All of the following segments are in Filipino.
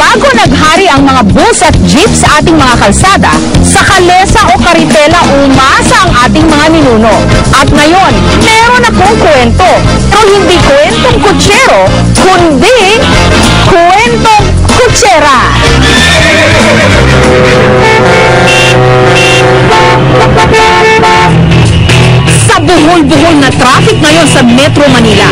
Bago naghari ang mga bus at jeep sa ating mga kalsada, sa kalesa o karitela umasa ang ating mga ninuno. At ngayon, meron akong kwento. Pero hindi kwentong kutsero, kundi kwentong kutsera. Sa buhol-buhol na traffic ngayon sa Metro Manila.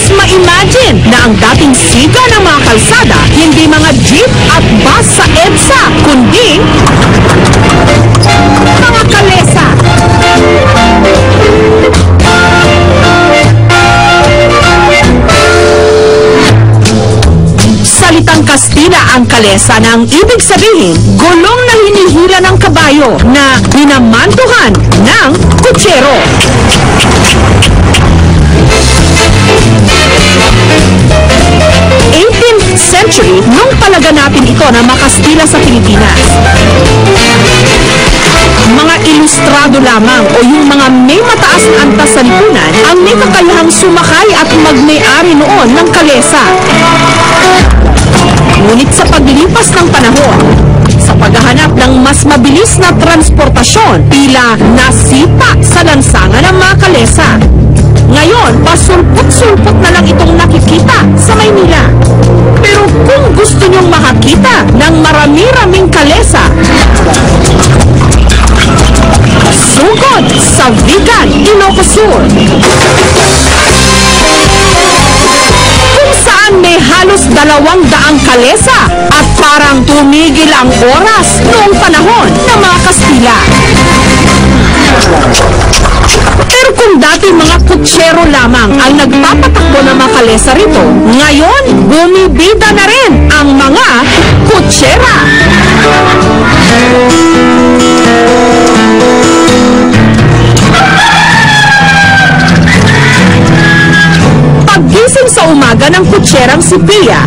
Halos ma-imagine na ang dating siga ng mga kalsada, hindi mga jeep at bus sa EDSA, kundi mga kalesa. Salitang Kastila ang kalesa na ang ibig sabihin, gulong na hinihila ng kabayo na binamantuhan ng kutsero. 18th century nung palaganapin ito na makastila sa Pilipinas. Mga ilustrado lamang o yung mga may mataas na antas sa lipunan ang may kakayahang sumakay at magmay-ari noon ng kalesa. Ngunit sa paglipas ng panahon, sa paghahanap ng mas mabilis na transportasyon, tila nasipa sa lansangan ng mga kalesa. Ng marami-raming kalesa, sugod sa Vigan, Ilocos Sur. Kung saan may halos dalawang daang kalesa at parang tumigil ang oras noong panahon ng mga Kastila. Pero kung dati mga kutsero lamang ang nagpapatakbo ng mga kalesa rito, ngayon bumibida na rin ang mga kutsera. Paggising sa umaga ng kutserang si Pia,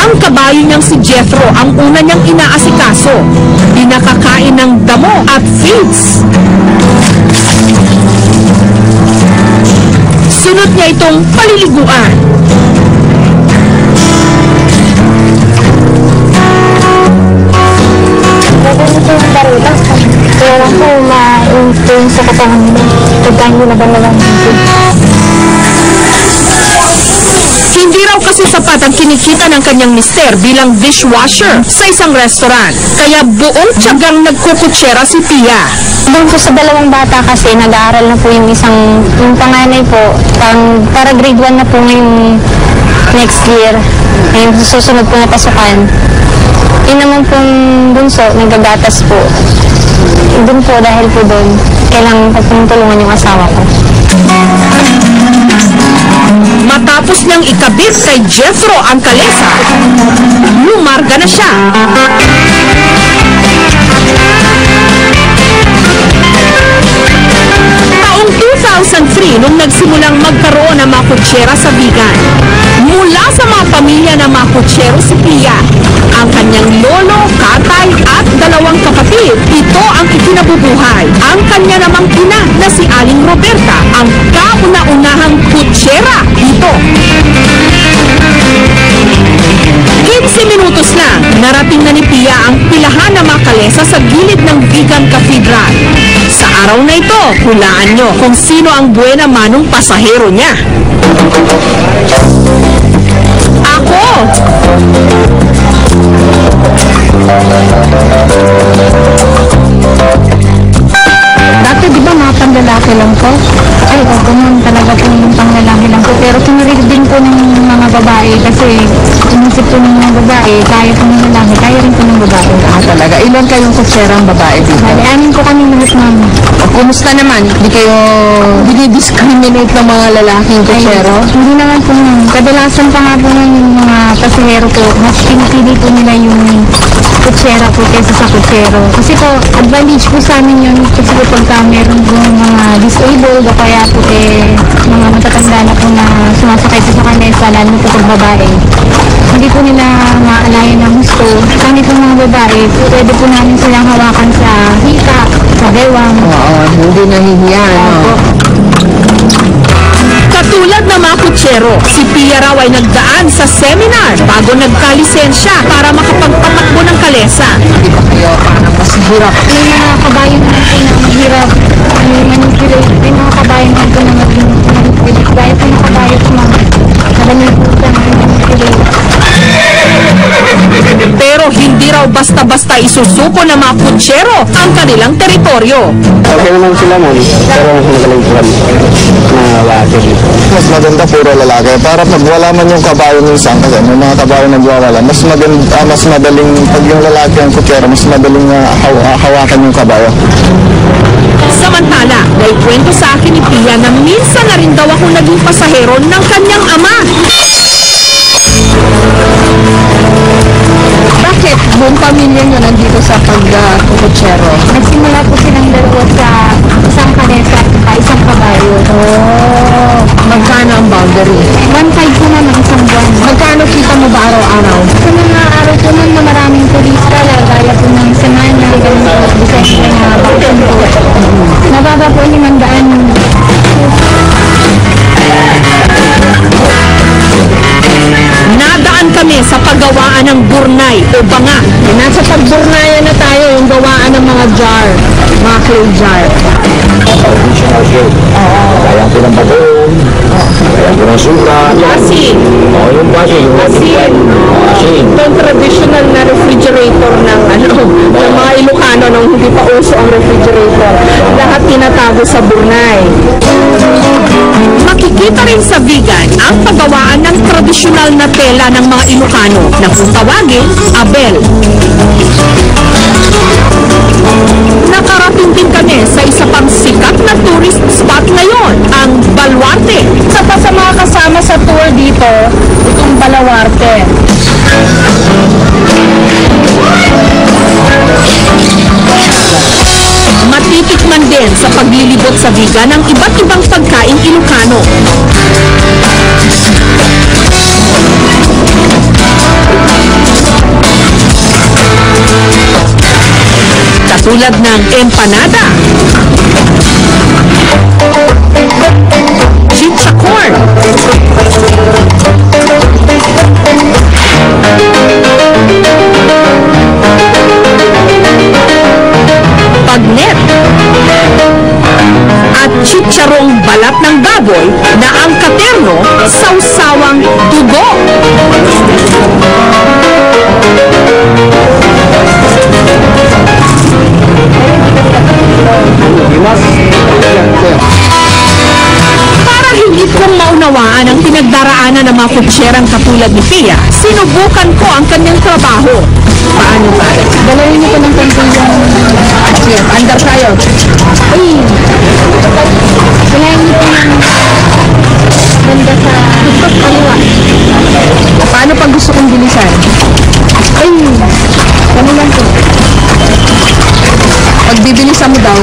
ang kabayo niyang si Jethro ang una niyang inaasikaso. Pinakakain ng damo at feeds. Sunod niya itong paliliguan. Ma-influence sa katawan nila. Pagka hindi na ba nalang Hindi raw kasi sapat ang kinikita ng kanyang mister bilang dishwasher sa isang restaurant. Kaya buong tiyagang nagkukutsera si Pia. Doon po sa dalawang bata kasi nag-aaral na po yung isang, yung panganay po, pang, para grade 1 na po ngayong next year. Ngayon susunod po na pasukan. Yun naman pong bunso, nagagatas po. Doon po, dahil po doon, kailangan pagtulungan yung asawa ko. Matapos niyang ikabit kay Jethro ang kalesa, lumarga na siya. Taong 2003 nung nagsimulang magkaroon ng mga sa Bigan. Sa mga pamilya ng mga kutsero si Pia, ang kanyang lolo, katay at dalawang kapatid, ito ang ikinabubuhay. Ang kanya namang ina na si Aling Roberta, ang kauna-unahang kutsera dito. 15 minutos lang, narating na ni Pia ang pilahan ng mga kalesa sa gilid ng Vigan Cathedral. Sa araw na ito, hulaan nyo kung sino ang buena manong pasahero niya. Ako! Dati di ba mga panglalaki lang po? Ay, oo, ganun talaga po yung panglalaki lang po. Pero tinirig din po ng mga babae kasi inisip po ng mga babae, kaya po ng lalaki, kaya rin po ng babae. Ah, talaga? Ilan kayong kutserang babae dito? Bali, anin ko kami lahat mama. Kumusta naman? Hindi kayo dinidiscriminate ng mga lalaking kutsero? Hindi naman po ma'am. Kadalasan pa nga po ng mga pasahero po, mas pinipili po nila yung kutsera po kaysa sa kutsero. Kasi po, advantage po sa amin yun kasi po pagka meron po mga disabled o kaya po eh, mga matatanda na po na sumasakay po sa kanesa, lalo po pag babae. Hindi po nila maalayan ng gusto. Kami po mga babae, pwede po namin silang hawakan sa hika, sa bewang. Oo, hindi nahihiya, no? Opo. Katulad ng mga kutsero, si Pia raw ay nagdaan sa seminar bago nagkalisensya para makapagpatakbo ng kalesa. Di ba kayo parang mas hirap? May mga po na isusuko ng mga kutsero ang kanilang teritoryo. Okay naman sila ma'am, pero mas magaling po kami na lalaki. Mas maganda puro lalaki. Para pag wala man yung kabayo minsan, kasi may mga kabayo nagwawala, mas maganda, ah, mas madaling, pag yung lalaki ang kutsero, mas madaling haw- ah, hawakan yung kabayo. Samantala, may kwento sa akin ni Pia na minsan na rin daw ako naging pasahero ng kanyang ama. Buong pamilya nyo nandito sa pagkukutsero? Nagsimula po silang dalawa sa isang kalesa at isang kabayo. oh, magkano ang boundary? One five po naman isang buwan. Magkano kita mo ba araw-araw? Sa mga araw po nun na maraming turista, gaya po ng semana, ganun po, December na bakit po. Nababa po limandaan Nadaan paggawaan ng burnay o banga. Eh, nasa pagburnayan na tayo, yung gawaan ng mga jar, mga clay jar. Traditional shape. Kaya po ng bagoong, kaya po ng suka. Asin. Oo, yung. Yung Asin. Asin. Itong traditional na refrigerator ng ano ng mga Ilocano nung hindi pa uso ang refrigerator. Lahat tinatago sa burnay. Makikita rin sa vegan ang paggawaan ng tradisyonal na tela ng mga Ilocano na kung tawagin, abel. Nakarating din kami sa isa pang sikat na tourist spot ngayon, ang Balwarte. Isa pa sa mga kasama sa tour dito, itong Balawarte. Din sa paglilibot sa vegan ang iba't ibang pagkain Ilocano. Katulad ng empanada, baboy na ang katerno sausawang dugo. Para higit kong maunawaan ang pinagdaraanan ng mga kutserang katulad ni Pia, sinubukan ko ang kanyang trabaho. Paano ba? Dalawin niyo po ng konti yung... Andar tayo. Ay! Kailangan Paano pag gusto kong bilisan? Ay! Kami lang po. Pag bibilisan mo daw,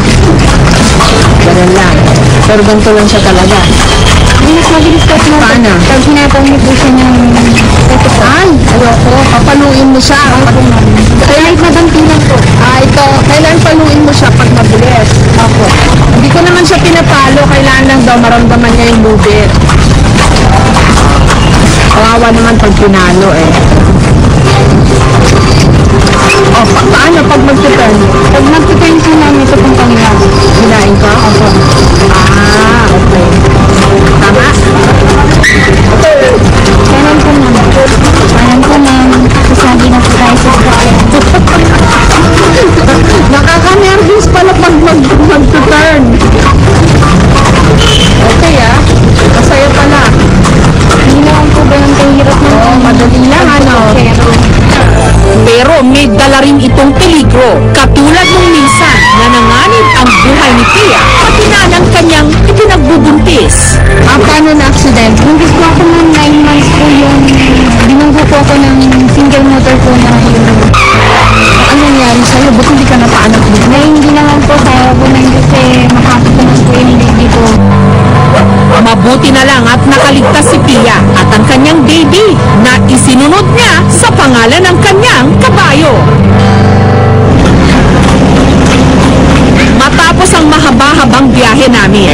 ganun lang. Pero ganito lang siya talaga. Mas mabilis po na. Paano? Pag hinataw niyo po siya ng... Ay, ayoko. Papaluin mo siya. Pag, Kahit madampi lang po. ah, ito, kailangan paluin mo siya pag mabilis. Ako. Hindi ko naman siya pinapalo. Kailangan lang daw maramdaman niya yung lubit. Kawawa naman pag pinalo eh. Oh, pa- paano pag mag-turn? Pag nagtitime po namin ito pong pangyayari. Hinain ko? Opo. Ah, okay. Tama? Kailan nakaligtas si Pia at ang kanyang baby na isinunod niya sa pangalan ng kanyang kabayo. Matapos ang mahaba-habang biyahe namin,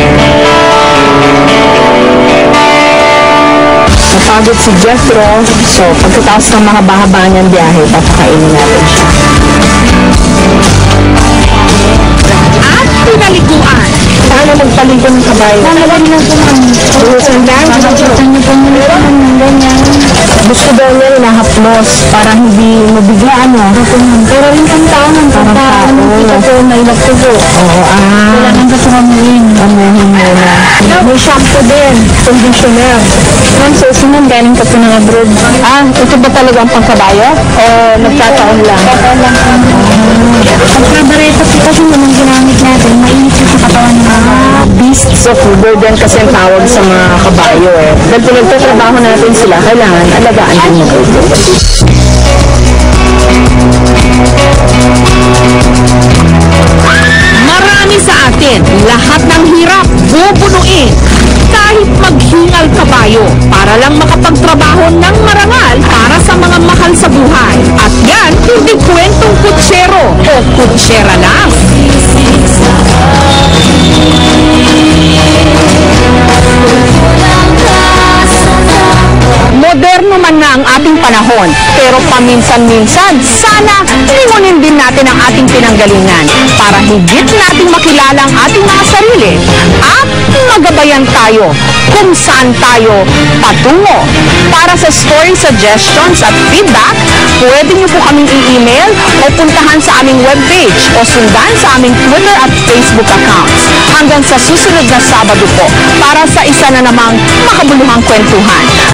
napagod si Jethro. So, pagkatapos ng mahaba-haba niyang biyahe, papakainin natin siya. At pinaliguan. Paano magpaligo ng kabayo? Lalagyan lang po ma'am. Buhusan lang. Pakikita niyo po muna po ng ganyan. Gusto daw niya hinahaplos para hindi mabigla, ano? Pero yung pang tao ng Parang tao. kita po, nailap ko po. Oo, ah. Wala nang gusto kamuin. Amuhin muna. May shampoo din. Conditioner. Ma'am, so ma'am, galing ka po ng abroad. Ah, ito ba talaga ang pangkabayo? O nagkataon lang? Kaya lang po. Pagkabareta po kasi naman ginamit natin, mainit po sa katawan ng mga Ah, beasts of burden kasi ang tawag sa mga kabayo eh. Dahil pinagtatrabaho natin sila, kailangan alagaan din ito. Marami sa atin, lahat ng hirap bubunuin. Kahit maghingal kabayo para lang makapagtrabaho ng marangal paminsan-minsan, sana lingunin din natin ang ating pinanggalingan para higit nating makilala ang ating mga sarili at magabayan tayo kung saan tayo patungo. Para sa story suggestions at feedback, pwede niyo po kaming i-email o puntahan sa aming webpage o sundan sa aming Twitter at Facebook accounts. Hanggang sa susunod na Sabado po para sa isa na namang makabuluhang kwentuhan.